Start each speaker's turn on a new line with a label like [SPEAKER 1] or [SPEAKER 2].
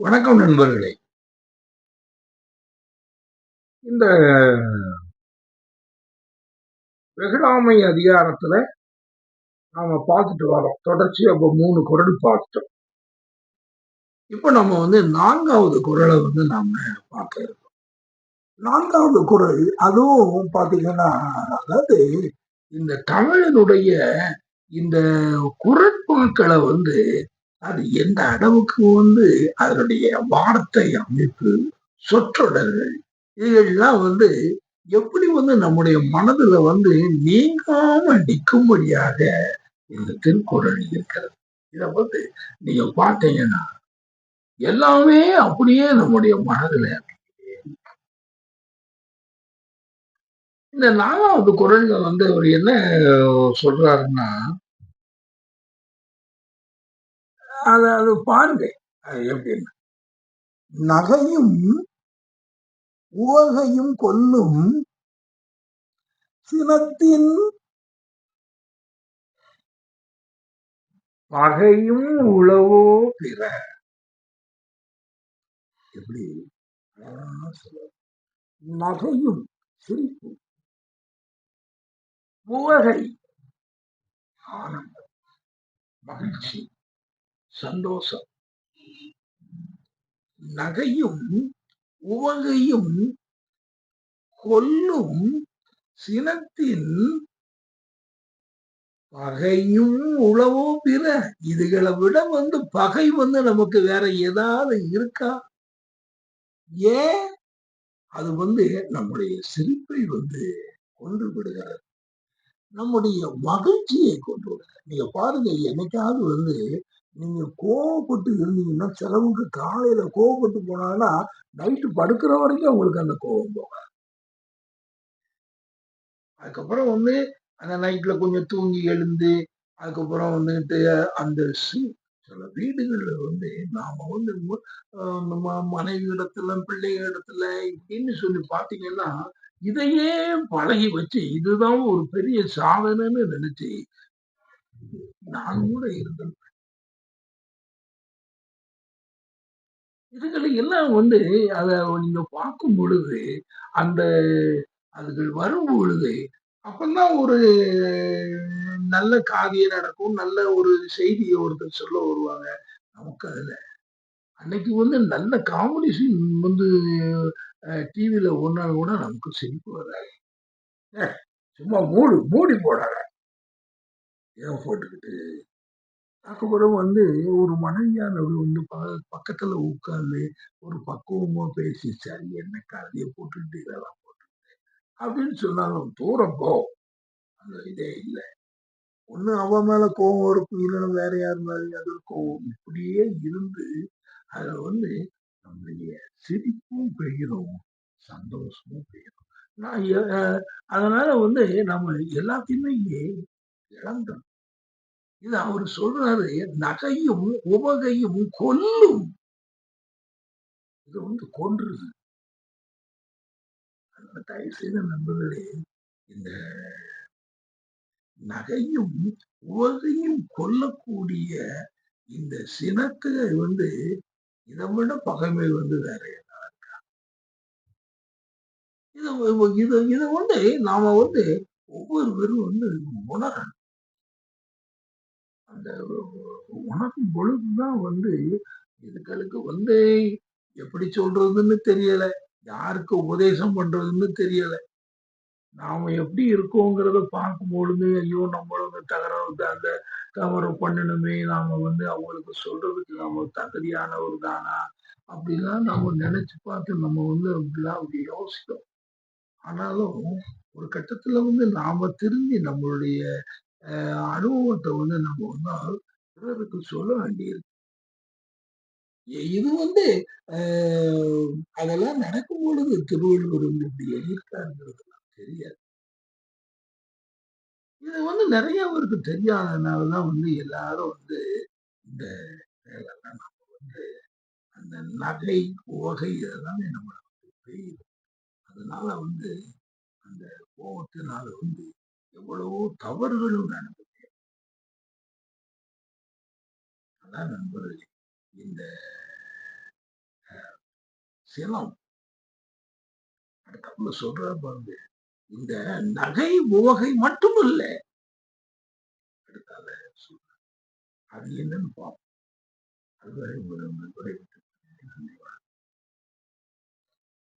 [SPEAKER 1] வணக்கம் நண்பர்களே. இந்த வெகுடாமை அதிகாரத்துல நாம பார்த்துட்டு வரோம். தொடர்ச்சி அப்ப மூணு குரல் பார்த்துட்டோம். இப்ப நம்ம வந்து நான்காவது குரலை வந்து நாம பார்க்க இருக்கோம். நான்காவது குரல் அதுவும் பாத்தீங்கன்னா அதாவது இந்த தமிழனுடைய இந்த குரட்பாக்களை வந்து அது எந்த அளவுக்கு வந்து அதனுடைய வார்த்தை அமைப்பு சொற்றொடர்கள் இதெல்லாம் வந்து எப்படி வந்து நம்முடைய மனதுல வந்து நீங்காம நிற்கும்படியாக இந்த திருக்குறள் இருக்கிறது. இத வந்து நீங்க பார்த்தீங்கன்னா எல்லாமே அப்படியே நம்முடைய மனதுல இந்த நாலாவது குரல்ல வந்து அவர் என்ன சொல்றாருன்னா அதை அது பாருங்க. எப்படின்னு நகையும் உவகையும் கொல்லும் சினத்தின் பகையும் உளவோ பிற. எப்படி? நகையும் சிரிப்பு உவகை ஆனந்தம் மகிழ்ச்சி. சந்தோஷம். நகையும் உவகையும் கொல்லும் சினத்தின் பகையும் உழவோ பிற இதுகளை விட வந்து பகை வந்து நமக்கு வேற ஏதாவது இருக்கா? ஏன்? அது வந்து நம்முடைய சிரிப்பை வந்து கொண்டு விடுகிறது. நம்முடைய மகிழ்ச்சியை கொண்டு விடுகிறது. நீங்க பாருங்க என்னைக்காவது வந்து நீங்க கோவப்பட்டு இருந்தீங்கன்னா சிலவங்க காலையில கோவப்பட்டு போனாங்கன்னா நைட்டு படுக்கிற வரைக்கும் உங்களுக்கு அந்த கோவம் போகாது அதுக்கப்புறம் வந்து அந்த நைட்ல கொஞ்சம் தூங்கி எழுந்து அதுக்கப்புறம் வந்துட்டு அந்த சில வீடுகள்ல வந்து நாம வந்து நம்ம மனைவி இடத்துல பிள்ளைங்க இடத்துல இப்படின்னு சொல்லி பாத்தீங்கன்னா இதையே பழகி வச்சு இதுதான் ஒரு பெரிய சாதனைன்னு நினைச்சு நான் கூட இருந்தேன். இதுகளை எல்லாம் வந்து அதை நீங்க பார்க்கும் பொழுது அந்த அதுகள் வரும் பொழுது அப்பந்தான் ஒரு நல்ல காரியம் நடக்கும் நல்ல ஒரு செய்தியை ஒருத்தர் சொல்ல வருவாங்க. நமக்கு அதுல. அன்னைக்கு வந்து நல்ல காமெடி சீன் வந்து டிவியில ஒன்னா கூட நமக்கு சிரிப்பு வராது. சும்மா மூடு மூடி போடாத. ஏன் போட்டுக்கிட்டு? அதுக்கப்புறம் வந்து ஒரு மனைவியானவர் வந்து ப பக்கத்துல உட்கார்ந்து ஒரு பக்குவமா பேசி சரி என்ன கதையை போட்டுக்கிட்டு இதெல்லாம் போட்டு அப்படின்னு சொன்னாலும் தூரம் போ. அந்த இதே இல்லை. ஒண்ணு அவன் மேல கோவம் இருக்கும் இல்லைன்னா வேற யார் மேலே அது கோவம். இப்படியே இருந்து அதுல வந்து நம்மளுடைய சிரிப்பும் பெய்கிறோம் சந்தோஷமும் பெய்கிறோம் நான் அதனால வந்து நம்ம எல்லாத்தையுமே இழந்தோம் இது அவர் சொல்றாரு நகையும் உவகையும் கொல்லும். இது வந்து கொன்றுது. தயவு செய்த நண்பர்களே இந்த நகையும் உவகையும் கொல்லக்கூடிய இந்த சினத்தை வந்து இதை விட பகைமை வந்து வேற இது இது இதை வந்து நாம வந்து ஒவ்வொருவரும் வந்து உணரணும். அந்த உணரும் பொழுதுதான் வந்து இதுகளுக்கு வந்து எப்படி சொல்றதுன்னு தெரியல யாருக்கு உபதேசம் பண்றதுன்னு தெரியல. நாம எப்படி இருக்கோங்கிறத பார்க்கும் பொழுது ஐயோ நம்மளும் தகராறு அந்த தவறு பண்ணணுமே நாம வந்து அவங்களுக்கு சொல்றதுக்கு நாம தகுதியானவர் தானா அப்படிலாம் நம்ம நினைச்சு பார்த்து நம்ம வந்து அப்படிலாம் அப்படி யோசிக்கிறோம் ஆனாலும் ஒரு கட்டத்துல வந்து நாம திரும்பி நம்மளுடைய அனுபவத்தை வந்து நம்ம வந்து பிறருக்கு சொல்ல வேண்டியிருக்கு. இது வந்து அதெல்லாம் நடக்கும் பொழுது திருவள்ளுவர் வந்து இப்படி எழுதியிருக்காருங்கிறது தெரியாது. இது வந்து நிறைய பேருக்கு தெரியாதனாலதான் வந்து எல்லாரும் வந்து இந்த வேலைலாம் நம்ம வந்து அந்த நகை உவகை இதெல்லாமே நம்மளுக்கு தெரியுது அதனால வந்து அந்த கோபத்தினால வந்து எவ்வளவோ தவறுகளும் நடந்தது அதான் நண்பர்களே இந்த சிலம் அடுத்தாப்புல சொல்றாரு பாருங்க இந்த நகை உவகை மட்டும் இல்ல அடுத்தால சொல்றாரு. அது என்னன்னு பார்ப்போம். அதுவரை உங்களிடம் விடைபெற்று